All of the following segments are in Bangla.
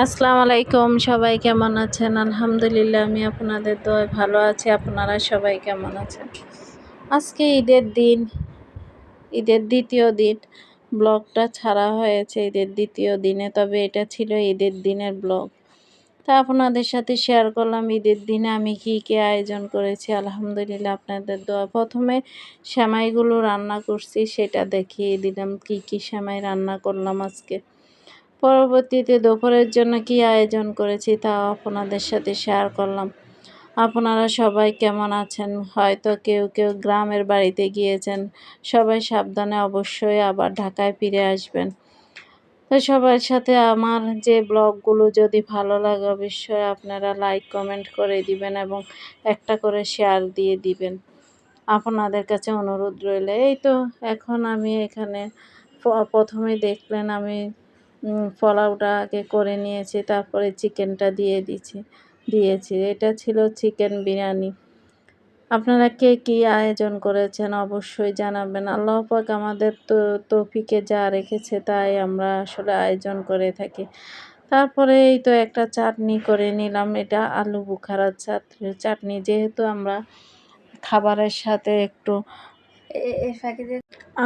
আসসালামু আলাইকুম, সবাই কেমন আছেন? আলহামদুলিল্লাহ, আমি আপনাদের দয় ভালো আছি। আপনারা সবাই কেমন আছেন? আজকে ঈদের দিন, ঈদের দ্বিতীয় দিন। ব্লগটা ছাড়া হয়েছে ঈদের দ্বিতীয় দিনে, তবে এটা ছিল ঈদের দিনের ব্লগ। তা আপনাদের সাথে শেয়ার করলাম, ঈদের দিনে আমি কি কি আয়োজন করেছি। আলহামদুলিল্লাহ, আপনাদের দোয়া। প্রথমে সেমাইগুলো রান্না করছি, সেটা দেখিয়ে দিলাম, কি কি সেমাই রান্না করলাম আজকে। পরবর্তীতে দুপুরের জন্য কি আয়োজন করেছি তা আপনাদের সাথে শেয়ার করলাম। আপনারা সবাই কেমন আছেন? হয়তো কেউ কেউ গ্রামের বাড়িতে গিয়েছেন। সবাই সাবধানে অবশ্যই আবার ঢাকায় ফিরে আসবেন। তো সবার সাথে আমার যে ব্লগগুলো যদি ভালো লাগে অবশ্যই আপনারা লাইক কমেন্ট করে দিবেন এবং একটা করে শেয়ার দিয়ে দিবেন। আপনাদের কাছে অনুরোধ রইলে। এই তো, এখন আমি এখানে প্রথমে দেখলেন আমি পোলাওটা আগে করে নিয়েছি, তারপরে চিকেনটা দিয়ে দিয়েছি দিয়েছি। এটা ছিল চিকেন বিরিয়ানি। আপনারা কে কী আয়োজন করেছেন অবশ্যই জানাবেন। আল্লাহ পাক আমাদের তো তৌফিকে যা রেখেছে তাই আমরা আসলে আয়োজন করে থাকি। তারপরে এই তো একটা চাটনি করে নিলাম, এটা আলু বুখারার চাটনি যেহেতু আমরা খাবারের সাথে একটু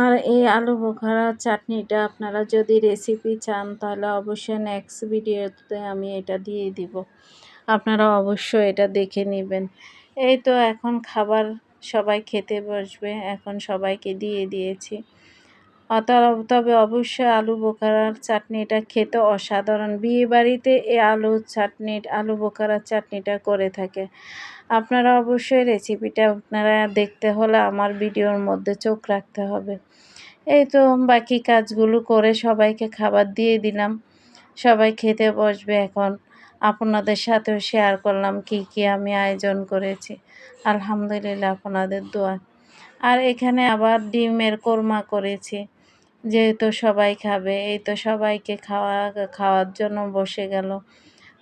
আর এই আলু বোখারা চাটনিটা আপনারা যদি রেসিপি চান, তাহলে অবশ্যই নেক্সট ভিডিওতে আমি এটা দিয়ে দিব। আপনারা অবশ্যই এটা দেখে নেবেন। এই তো এখন খাবার সবাই খেতে বসবে, এখন সবাইকে দিয়ে দিয়েছি। তবে অবশ্যই আলু বোখারার চাটনিটা খেতে অসাধারণ। বিয়ে বাড়িতে এই আলু চাটনি আলু বোখারার চাটনিটা করে থাকে। আপনারা অবশ্যই রেসিপিটা আপনারা দেখতে হলে আমার ভিডিওর মধ্যে চোখ রাখতে হবে। এই তো বাকি কাজগুলো করে সবাইকে খাবার দিয়ে দিলাম। সবাই খেতে বসবে এখন। আপনাদের সাথেও শেয়ার করলাম কি কি আমি আয়োজন করেছি। আলহামদুলিল্লাহ আপনাদের দোয়া। আর এখানে আবার ডিমের কোরমা করেছি। যেহেতু সবাই খাবে, এই তো সবাইকে খাওয়া, খাওয়ার জন্য বসে গেল।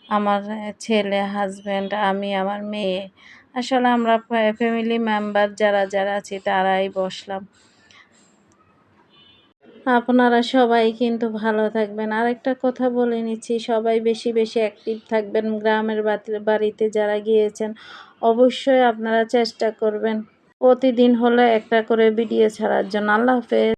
আমার ছেলে হাজব্যান্ড আমি, আমার মেয়ে। আসলে আমরা ফ্যামিলি মেম্বার যারা যারা আছি, তারাই বসলাম। আপনারা সবাই কিন্তু ভালো থাকবেন। আর একটা কথা বলে নিচ্ছি, সবাই বেশি বেশি অ্যাক্টিভ থাকবেন। গ্রামের বাড়িতে যারা গিয়েছেন, অবশ্যই আপনারা চেষ্টা করবেন। প্রতিদিন হলে একটা করে ভিডিও ছাড়ার জন্য। আল্লাহ হাফেজ।